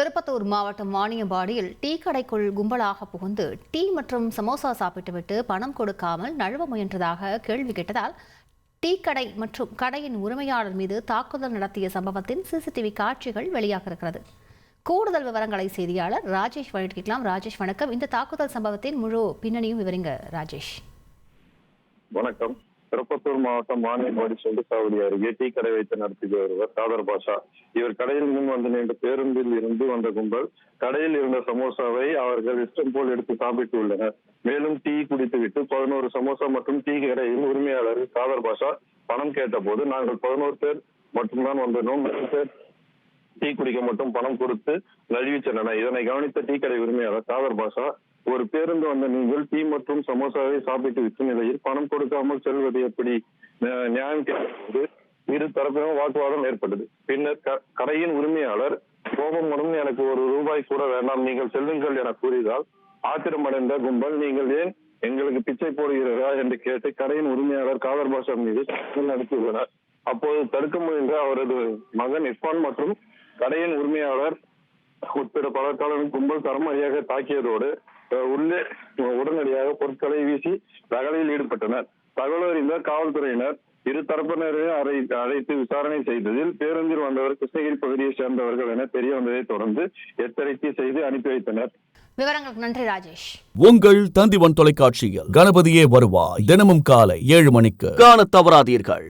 திருப்பத்தூர் மாவட்டம் வாணியம்பாடியில் டீ கடைக்குள் கும்பலாக புகுந்து டீ மற்றும் சமோசா சாப்பிட்டுவிட்டு பணம் கொடுக்காமல் நழுவ முயன்றதாக கேள்வி கேட்டதால் டீ கடை மற்றும் கடையின் உரிமையாளர் மீது தாக்குதல் நடத்திய சம்பவத்தின் சிசிடிவி காட்சிகள் வெளியாக இருக்கிறது. கூடுதல் விவரங்களை செய்தியாளர் ராஜேஷ் வழங்கிக்கலாம் ராஜேஷ் வணக்கம். இந்த தாக்குதல் சம்பவத்தின் முழு பின்னணியும் விவரிங்க ராஜேஷ். வணக்கம். திருப்பத்தூர் மாவட்டம் வாணியம்பாடி சொண்டு அருகே டீ கடை வைத்து நடத்தி ஒருவர் காதர் பாஷா. இவர் கடையில் முன் வந்து நின்ற பேருந்தில் இருந்து வந்த கும்பல் கடையில் இருந்த சமோசாவை அவர்கள் இஷ்டம் போல் எடுத்து சாப்பிட்டு உள்ளனர். மேலும் டீ குடித்துவிட்டு பதினோரு சமோசா மற்றும் டீ கடையின் உரிமையாளர் காதர் பாஷா பணம் கேட்டபோது நாங்கள் பதினோரு பேர் மட்டும்தான் வந்திருந்தோம். பேர் டீ குடிக்க மட்டும் பணம் கொடுத்து நழுவி சென்றனர். இதனை கவனித்த டீ கடை உரிமையாளர் காதர் பாஷா ஒரு பேருந்து வந்த நீங்கள் டீ மற்றும் சமோசாவை சாப்பிட்டு விற்கும் நிலையில் பணம் கொடுக்காமல் செல்வது எப்படி? நியாயம் கேட்டபோது இரு தரப்பிலும் வாக்குவாதம் ஏற்பட்டது. பின்னர் க- கடையின் உரிமையாளர் கோபமுடன் எனக்கு ஒரு ரூபாய் கூட வேண்டாம் நீங்கள் செல்லுங்கள் என கூறியதால் ஆத்திரமடைந்த கும்பல் நீங்கள் ஏன் எங்களுக்கு பிச்சை போடுகிறதா என்று கேட்டு கடையின் உரிமையாளர் காதர் பாஷா மீது தாக்குதல் நடத்தியுள்ளனர். அப்போது தடுக்க முயன்ற அவரது மகன் இர்ஃபான் மற்றும் கடையின் உரிமையாளர் உட்பட பலர்காலம் கும்பல் தரமறியாக தாக்கியதோடு உள்ளே உடனடியாக பொருட்களை வீசி ரகளையில் ஈடுபட்டனர். தகவல் அறிந்த காவல்துறையினர் இரு தரப்பினரையும் அழை அழைத்து விசாரணை செய்ததில் பேருந்தில் வந்தவர் கிருஷ்ணகிரி பகுதியை சேர்ந்தவர்கள் என தெரிய வந்ததை தொடர்ந்து எச்சரிக்கை செய்து அனுப்பி வைத்தனர். விவரங்களுக்கு நன்றி ராஜேஷ். உங்கள் தந்திவன் தொலைக்காட்சியில் கணபதியே வருவாய் தினமும் காலை ஏழு மணிக்கு. காணத் தவறாதீர்கள்.